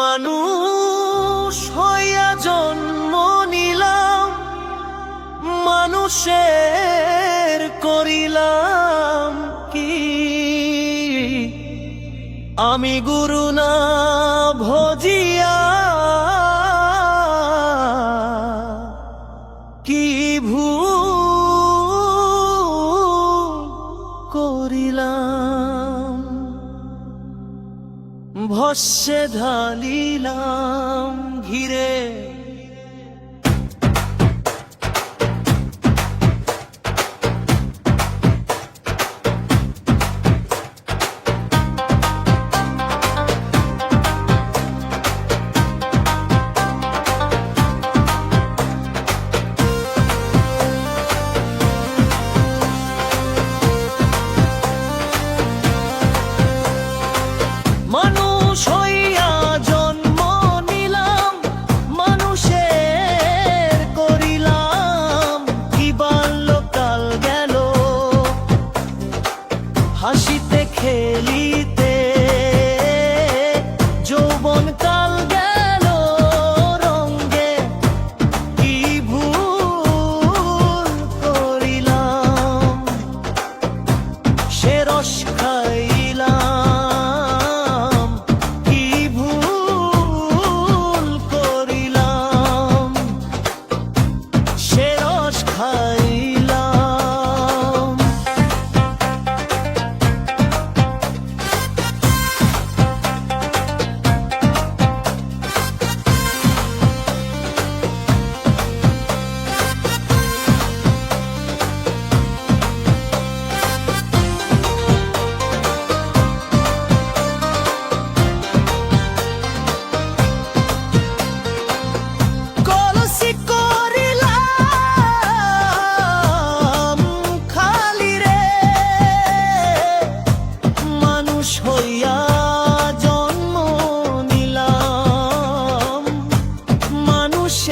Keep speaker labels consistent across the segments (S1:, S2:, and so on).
S1: মানুষ হইয়া জন্ম নিলাম মানুষের করিলাম কি? আমি গুরু না ভজিয়া কি ভুল করিলাম? ভস্যে ঢালিলাম ঘিরে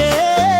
S1: você